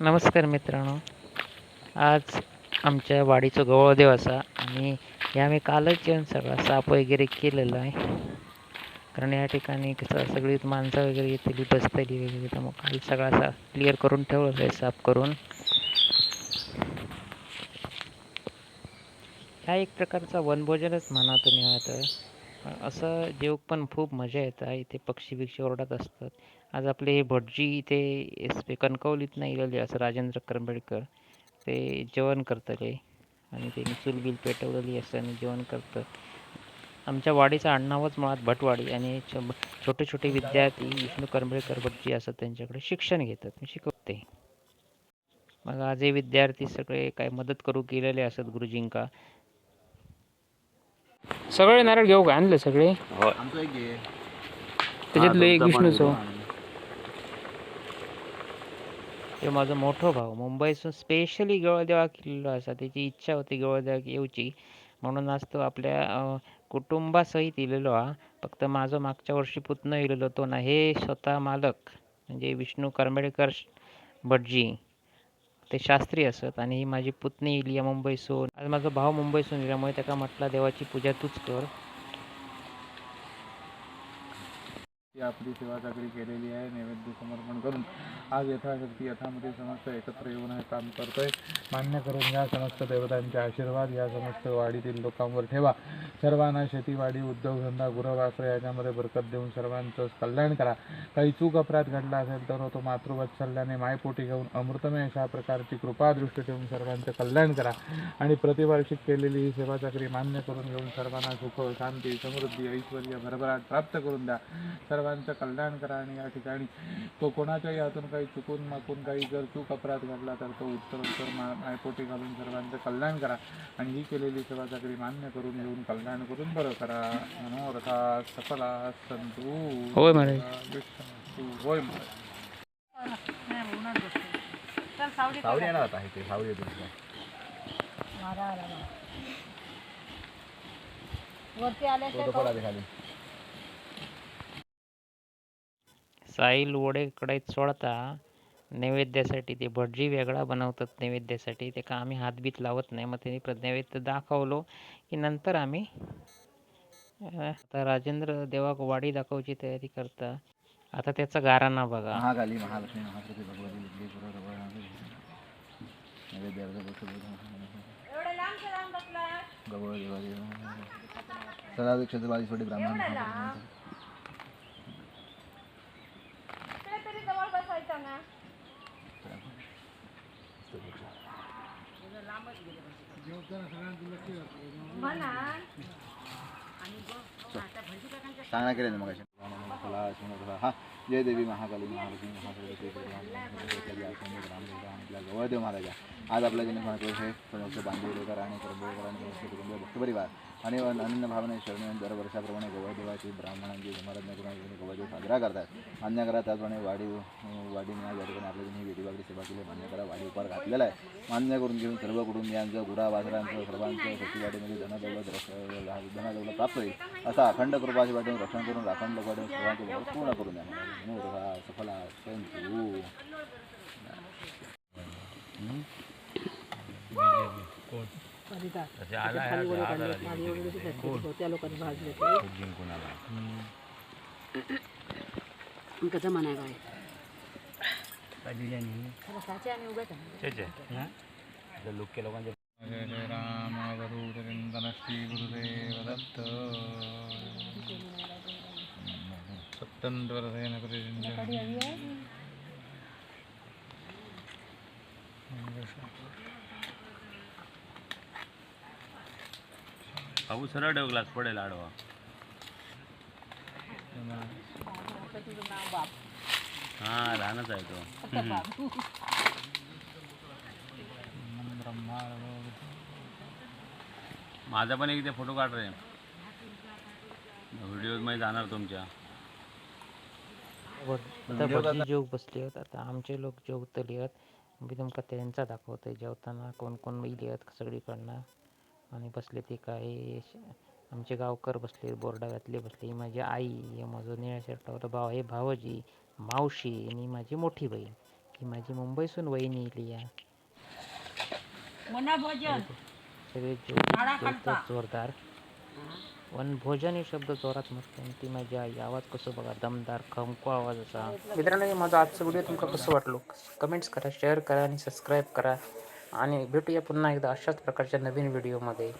नमस्कार मित्रांनो. आज आमच्या वाडीचं गवळदेव असा आणि हे आम्ही कालच जेवण सगळं साप वगैरे केलेलं आहे. कारण या ठिकाणी कसं सगळी माणसं वगैरे येतली बसतली वगैरे तर मग काल सगळा सा क्लिअर करून ठेवलं आहे साफ करून. हा एक प्रकारचा वनभोजनच म्हणा तुम्ही आता. असं जेव पण खूप मजा येतं. इथे पक्षी बिक्षी ओरडत असतात. आज आपले हे भटजी इथे एस पी कणकवलीत नाही असं राजेंद्र करंबेडकर. ते जेवण करतले आणि त्यांनी चुलबिल पेटवलेली असं आणि जेवण करतं आमच्या वाडीचं आडनावच मुळात भटवाडी आणि छोटे छोटे विद्यार्थी विष्णू करंबेडकर भटजी असतात त्यांच्याकडे शिक्षण घेतात. मी शिकवते. मग आज हे विद्यार्थी सगळे काय मदत करू गेलेले असत गुरुजींका. सगळे नारळ घेऊ का? आणले सगळे? आमचं एक घे. त्याच्यातलं एक हा, विष्णूचं. हे माझा मोठा भाऊ. मुंबईसून स्पेशली गवळदेवा किल्लो असा. त्याची इच्छा होती गवळदेवा येऊची. म्हणून आज तो आपल्या कुटुंबासहित इलेलो हा. फक्त माझं मागच्या वर्षी पुतणं इलेलो तो ना. हे स्वतः मालक. म्हणजे विष्णू करंबेळकर श- भटजी. ते शास्त्री असत. आणि ही माझी पुतणी इली आहे मुंबईसून आज माझा भाव मुंबईसून इल्यामुळे त्याका म्हटला देवाची पूजा तूच कर. आपली सेवा चाकरी केलेली आहे नैवेद्य समर्पण करून. आज यथाशक्ती यथामध्ये समस्त एकत्र येऊन हे काम करतोय. मान्य करून या समस्त देवतांचे आशीर्वाद या समस्त वाडीतील लोकांवर ठेवा. सर्वांना शेतीवाडी उद्योगधंदा गुरवासर याच्यामध्ये बरकत देऊन सर्वांचं कल्याण करा. काही चूक अपराध घडला असेल तर तो मातृवत्सल्याने मायपोटी घेऊन अमृतमय अशा प्रकारची कृपादृष्टी ठेवून सर्वांचं कल्याण करा. आणि प्रतिवार्षिक केलेली ही सेवा चाकरी मान्य करून घेऊन सर्वांना सुख शांती समृद्धी ऐश्वर भरभराट प्राप्त करून द्या. सर्वांचं कल्याण करा आणि या ठिकाणी तो कोणाच्याही हातून काही चुकून माकून काही जर चूक अपराध घडला तर तो उत्तर उत्तर मा मायपोटी घालून सर्वांचं कल्याण करा. आणि ही केलेली सेवा चाकरी मान्य करून घेऊन कल्याण करून बरं करा. मनोरथा सफला संतू. होय महाराज. होय महाराज. सावली येणार आता इथे सावली येते वरती आल्याशिवाय साईल वडे कढईत सोडता नैवेद्यासाठी ते भटजी वेगळा बनवतात. नैवेद्यासाठी ते का आम्ही हातबीत लावत नाही. मग त्यांनी प्र- नैवेद्य दाखवलो की नंतर आम्ही आता राजेंद्र देवा वाडी दाखवची तयारी करता. आता त्याचा गाराणा बघा. महाकाली महालक्ष्मी भगवती लिंगे सांगणार केलं मग हा जय देवी महाकाली महालक्ष्मी आपल्या गवळदेव महाराजा आज आपल्या जन्म सांगतो हे समस्त बांधवडेकर आणि करंबेकर आणि कुटुंब भक्त परिवार आणि अनन्य भावने शरण दर वर्षाप्रमाणे गवळदेवाची ब्राह्मणांची समाराधना करून गवळदेव साजरा करतात. मान्य करा त्याचप्रमाणे वाढी वाढीने या ठिकाणी आपल्या जणी वेटीवाडी सेवा केली. मान्य करा वाढी उपार घातलेला आहे. मान्य करून घेऊन सर्व कुटुंबियांचं गुरा वासरांचं सर्वांचं शेतीवाडीमध्ये धनदौलत रक्ष- धनदौलत प्राप्त होईल. असा अखंड कृपाची वाटून रक्षण करून राखण वाटून सर्वांचे भाव पूर्ण करून द्या सफला संतू त्या लोकांनी म्हणाय काय साचे आणि उगाच आहे. जय जय राम वरुदरिंदनश्री गुरुदेव दत्त सत्यंद्वरसेन भाऊ सरळ ठेव ग्लास पडेल आडवा हा लहानच आहे तो. माझा पण एक ते फोटो काढ रे. व्हिडिओमध्ये जाणार तुमच्या. आता भटजी जेव बसले आहेत. आता आमचे लोक जेवतले आहेत. मी तुमका त्यांचा दाखवतोय. जेवताना कोण कोण इले आहेत सगळीकडनं. आणि बसले ते काय श- आमचे गावकर बसले बोर्डाव्यातले बसले. ही माझी आई हे माझं निळ्या शर्टावर भाव हे भावजी मावशी आणि माझी मोठी बहीण. ही माझी मुंबईसून वहिनी या सगळे जोरदार. वनभोजन हे शब्द जोरात मस्त आणि ती माझी आई आवाज कसं बघा दमदार खमको आवाज असा. मित्रांनो हे माझा आजचा व्हिडिओ तुमका कसं वाटलो? कमेंट्स करा शेअर करा आणि सबस्क्राईब करा. आणि भेटूया पुन्हा एकदा अशाच प्रकारच्या नवीन व्हिडिओमध्ये